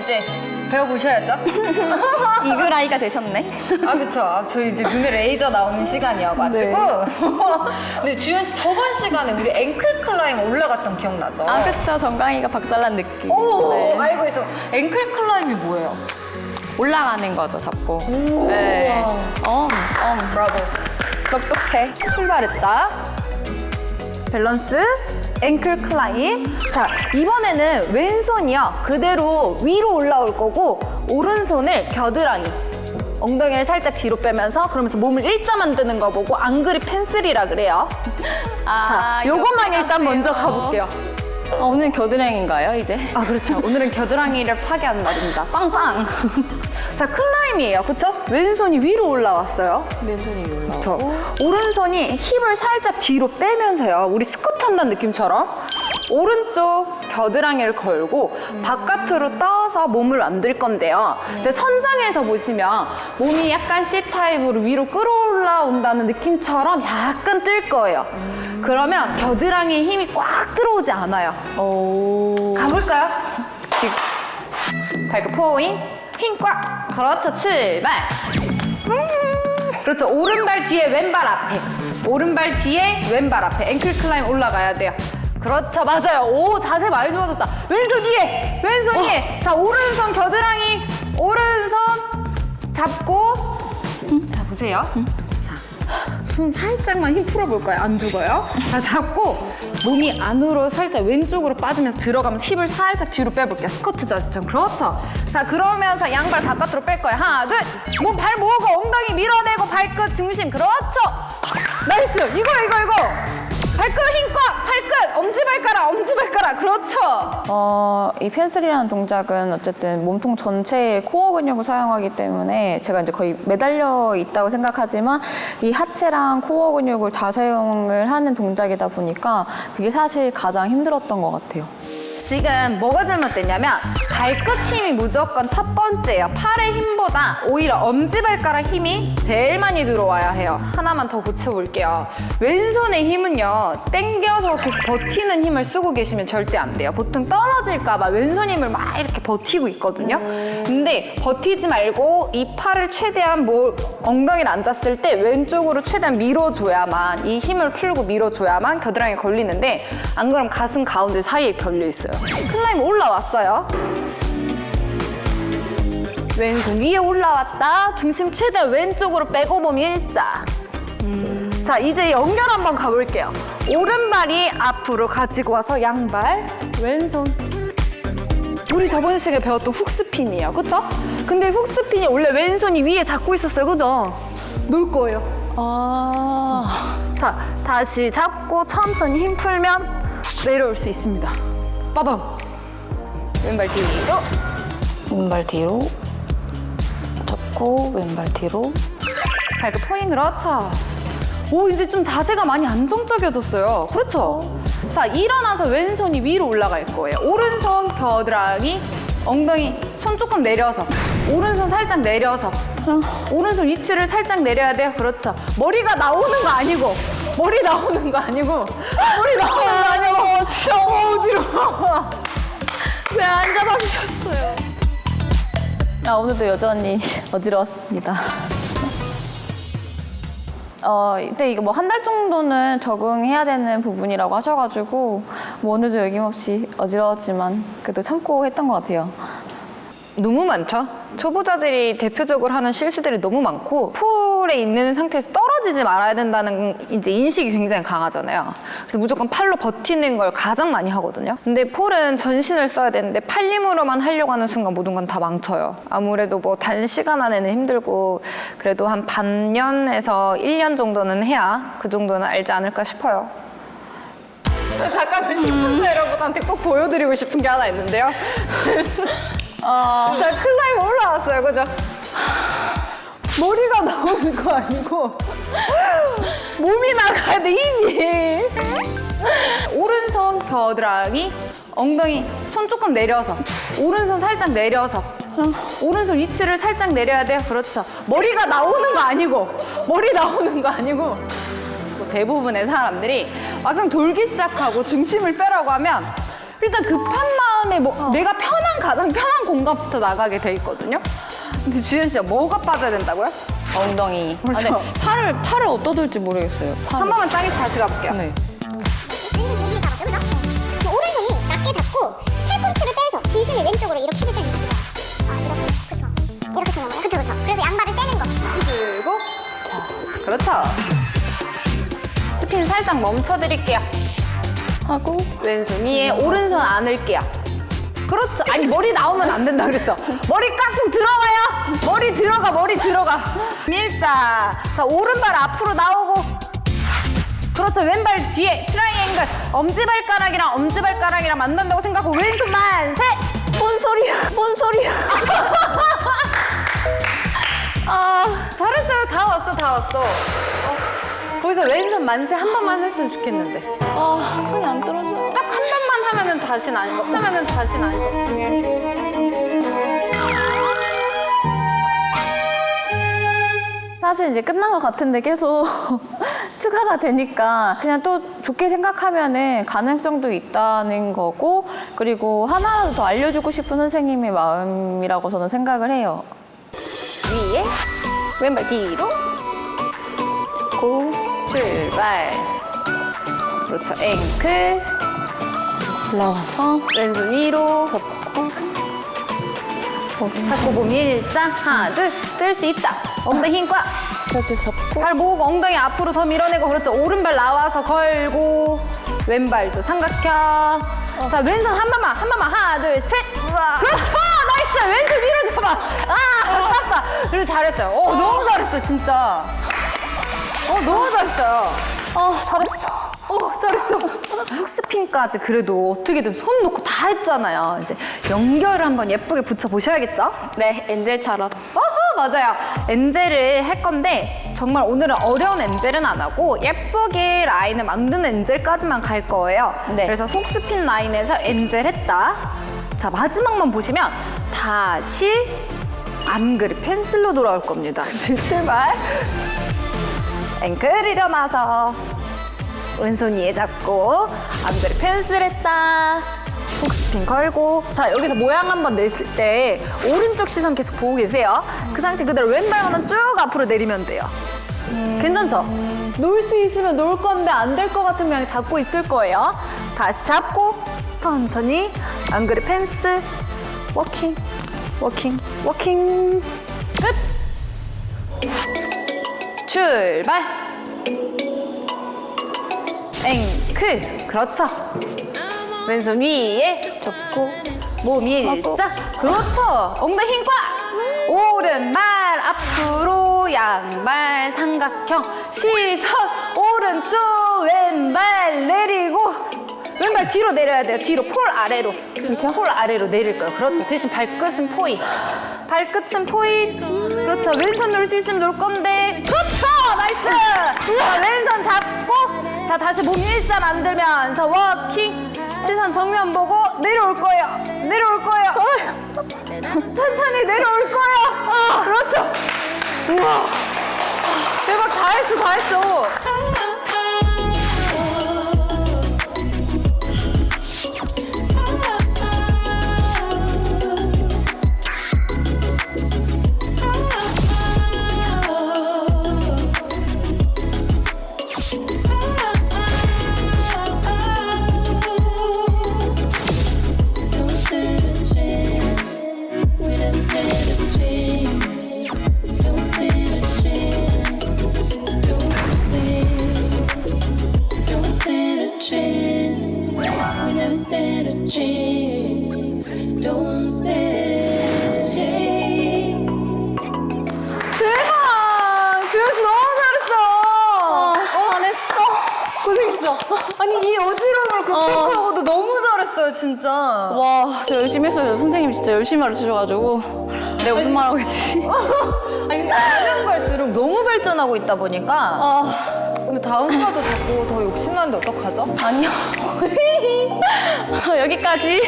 이제 배워보셔야죠. 이글아이가 되셨네. 아 그쵸. 아, 저 이제 눈에 레이저 나오는 시간이어가지고. 근데 주현 씨 저번 시간에 우리 앵클 클라임 올라갔던 기억나죠? 아, 그쵸. 정강이가 박살난 느낌. 오 네. 알고 있어. 앵클 클라임이 뭐예요? 올라가는 거죠, 잡고. 네. 엄, 엄. 브라보. 똑똑해. 출발했다. 밸런스. 앵클 클라임. 자, 이번에는 왼손이요. 그대로 위로 올라올 거고, 오른손을 겨드랑이. 엉덩이를 살짝 뒤로 빼면서 그러면서 몸을 일자 만드는 거 보고 앙그리 펜슬이라 그래요. 아, 자, 요것만 일단 먼저. 가볼게요. 아, 오늘 겨드랑인가요, 이제? 아 그렇죠. 오늘은 겨드랑이를 파괴하는 날입니다. 빵빵. 자 클라임이에요. 그렇죠? 왼손이 위로 올라왔어요. 왼손이 올라오고. 그렇죠. 오른손이 힙을 살짝 뒤로 빼면서요. 우리 스쿼트 한다는 느낌처럼 오른쪽 겨드랑이를 걸고 바깥으로 떠서 몸을 만들 건데요. 이제 천장에서 보시면 몸이 약간 C 타입으로 위로 끌어올라온다는 느낌처럼 약간 뜰 거예요. 그러면 겨드랑이에 힘이 꽉 들어오지 않아요. 오. 가볼까요? 지금 발끝 포인 힘꽉 그렇죠 출발. 그렇죠. 오른발 뒤에 왼발 앞에. 오른발 뒤에 왼발 앞에. 앵클 클라임 올라가야 돼요. 그렇죠. 맞아요. 오 자세 많이 좋아졌다. 왼손 위에 왼손 위에. 자 오른손 겨드랑이 오른손 잡고. 자 보세요. 손 살짝만 힘 풀어볼까요? 안 죽어요? 자, 잡고 몸이 안으로 살짝 왼쪽으로 빠지면서 들어가면서 힙을 살짝 뒤로 빼볼게요. 스쿼트 자세처럼. 그렇죠. 자, 그러면서 양발 바깥으로 뺄 거예요. 하나, 둘. 몸발 모으고 엉덩이 밀어내고 발끝 중심. 그렇죠. 나이스. 이거, 이거, 이거. 발끝 힘 꽉. 발끝. 엄지발가락, 엄지발가락. 그렇죠. 어, 이 펜슬이라는 동작은 어쨌든 몸통 전체의 코어 근육을 사용하기 때문에 제가 이제 거의 매달려 있다고 생각하지만 이 하체랑 코어 근육을 다 사용을 하는 동작이다 보니까 그게 사실 가장 힘들었던 것 같아요. 지금 뭐가 잘못됐냐면 발끝 힘이 무조건 첫 번째예요. 팔의 힘보다 오히려 엄지발가락 힘이 제일 많이 들어와야 해요. 하나만 더 고쳐볼게요. 왼손의 힘은요. 당겨서 계속 버티는 힘을 쓰고 계시면 절대 안 돼요. 보통 떨어질까 봐 왼손 힘을 막 이렇게 버티고 있거든요. 근데 버티지 말고 이 팔을 최대한 뭐 엉덩이를 앉았을 때 왼쪽으로 최대한 밀어줘야만 이 힘을 풀고 밀어줘야만 겨드랑이에 걸리는데 안 그럼 가슴 가운데 사이에 걸려 있어요. 클라임 올라왔어요. 왼손 위에 올라왔다. 중심 최대한 왼쪽으로 빼고 몸 일자. 자, 이제 연결 한번 가볼게요. 오른발이 앞으로 가지고 와서 양발, 왼손. 우리 저번 시간에 배웠던 훅스핀이에요. 그쵸? 근데 훅스핀이 원래 왼손이 위에 잡고 있었어요. 그죠? 놀 거예요. 아, 자, 다시 잡고 천천히 힘 풀면 내려올 수 있습니다. 빠밤. 왼발 뒤로. 왼발 뒤로 접고 왼발 뒤로 발끝 포인 그렇죠. 오 이제 좀 자세가 많이 안정적이어졌어요. 그렇죠. 자 일어나서 왼손이 위로 올라갈 거예요. 오른손 겨드랑이 엉덩이 손 조금 내려서 오른손 살짝 내려서 오른손 위치를 살짝 내려야 돼요. 그렇죠. 머리가 나오는 거 아니고 머리 나오는 거 아니고 머리 나오는 왜 안 잡아주셨어요? 아, 오늘도 여전히 어지러웠습니다. 어, 근데 이거 뭐 한 달 정도는 적응해야 되는 부분이라고 하셔가지고 뭐 오늘도 여김없이 어지러웠지만 그래도 참고 했던 것 같아요. 너무 많죠. 초보자들이 대표적으로 하는 실수들이 너무 많고 풀에 있는 상태에서 떨어지지 말아야 된다는 이제 인식이 굉장히 강하잖아요. 그래서 무조건 팔로 버티는 걸 가장 많이 하거든요. 근데 폴은 전신을 써야 되는데 팔 힘으로만 하려고 하는 순간 모든 건 다 망쳐요. 아무래도 뭐 단시간 안에는 힘들고 그래도 한 반년에서 1년 정도는 해야 그 정도는 알지 않을까 싶어요. 잠깐만 시청자 여러분한테 꼭 보여드리고 싶은 게 하나 있는데요. 어, 자, 클라임 올라왔어요, 그죠? 머리가 나오는 거 아니고 몸이 나가야 돼, 힘이. 오른손 겨드랑이, 엉덩이, 손 조금 내려서 오른손 살짝 내려서 오른손 위치를 살짝 내려야 돼요. 그렇죠. 머리가 나오는 거 아니고 머리 나오는 거 아니고 뭐 대부분의 사람들이 막상 돌기 시작하고 중심을 빼라고 하면 일단 급한 다음에 뭐 내가 편한 가장 편한 공간부터 나가게 돼 있거든요. 근데 주현 씨가 뭐가 빠져야 된다고요? 엉덩이. 아, 그렇죠. 네. 팔을 팔을 어디다 둘지 모르겠어요. 팔을. 한 번만 짱이씨 다시 가볼게요. 네. 그죠? 그 오른손이 낮게 잡고 팔꿈치를 빼서 중심을 왼쪽으로 이렇게 휘둘러주는 거예요. 아, 이렇게. 그쵸. 이렇게 되는 거예요. 그쵸, 그쵸. 그래서 양발을 떼는 거. 들고 자 그렇죠. 스핀 살짝 멈춰드릴게요. 하고 왼손 위에 오른손 안을게요. 그렇죠. 아니 머리 나오면 안 된다 그랬어. 머리 깍꿍 들어가요. 머리 들어가 머리 들어가. 밀자. 자 오른발 앞으로 나오고. 그렇죠. 왼발 뒤에 트라이앵글. 엄지발가락이랑 엄지발가락이랑 만난다고 생각하고 왼손 만세. 뭔 소리야? 뭔 소리야? 아 잘했어요. 다 왔어 다 왔어. 어, 거기서 왼손 만세 한 번만 했으면 좋겠는데. 아 손이 안 떨어져. 하면은 다시는 아닌 거. 하면은 다시는 아닌 거. 사실 이제 끝난 것 같은데 계속 추가가 되니까 그냥 또 좋게 생각하면은 가능성도 있다는 거고 그리고 하나라도 더 알려주고 싶은 선생님의 마음이라고 저는 생각을 해요. 위에 왼발 뒤로 고 출발 그렇죠 앵클 올라와서 왼손 위로 잡고 몸 일자. 하나 둘뜰 수 있다. 엉덩이 힘과. 이렇게 접고. 발 모으고 엉덩이 앞으로 더 밀어내고 그렇죠. 오른발 나와서 걸고 왼발도 삼각형. 자 왼손 한 번만 한 번만. 하나 둘셋. 그렇죠. 나이스. 왼손 위로 잡아. 아 아깝다. 그리고 잘했어요. 어 너무 잘했어 진짜. 어 너무 잘했어요. 어 잘했어. 오 잘했어. 흑스핀까지 그래도 어떻게든 손 놓고 다 했잖아요. 이제 연결을 한번 예쁘게 붙여 보셔야겠죠? 네 엔젤처럼. 어허 맞아요. 엔젤을 할 건데 정말 오늘은 어려운 엔젤은 안 하고 예쁘게 라인을 만드는 엔젤까지만 갈 거예요. 네. 그래서 속스핀 라인에서 엔젤 했다. 자 마지막만 보시면 다시 암그립 펜슬로 돌아올 겁니다. 출발. 앵클 일어나서 왼손 위에 잡고 암그립 펜슬 했다. 훅스핀 걸고. 자 여기서 모양 한번 냈을 때 오른쪽 시선 계속 보고 계세요. 그 상태 그대로 왼발만 쭉 앞으로 내리면 돼요. 괜찮죠? 놀수 있으면 놀 건데 안 될 것 같으면 그냥 잡고 있을 거예요. 다시 잡고 천천히 암그립 펜슬. 워킹 워킹 워킹. 끝! 출발 앵클 그렇죠. 왼손 위에 접고 몸 일자. 그렇죠. 엉덩이 힘과 오른발 앞으로 양발 삼각형. 시선 오른쪽 왼발 내리고. 왼발 뒤로 내려야 돼요. 뒤로 폴 아래로. 이렇게 폴 아래로 내릴 거예요. 그렇죠. 대신 발끝은 포인. 발끝은 포인. 그렇죠. 왼손 놀수 있으면 놀 건데. 그렇죠 나이스! 자 왼손 잡고 자 다시 몸 일자 만들면서 워킹. 시선 정면 보고 내려올 거예요. 내려올 거예요. 천천히 내려올 거예요. 그렇죠? 우와. 대박. 다 했어 다 했어 We never stand a chance. Don't stand. 대박 주현 씨 너무 잘했어 잘했어. 고생했어 아니 이 어지러움을 극복하고도 너무 잘했어요 진짜 와, 저 열심히 했어요. 선생님 진짜 열심히 가르쳐줘가지고 내가 무슨 말 하겠지? 아니 근데 가면 갈수록 너무 발전하고 있다 보니까 아, 근데 다음 화도 자꾸 더 욕심나는데 어떡하죠? 아니요. 여기까지.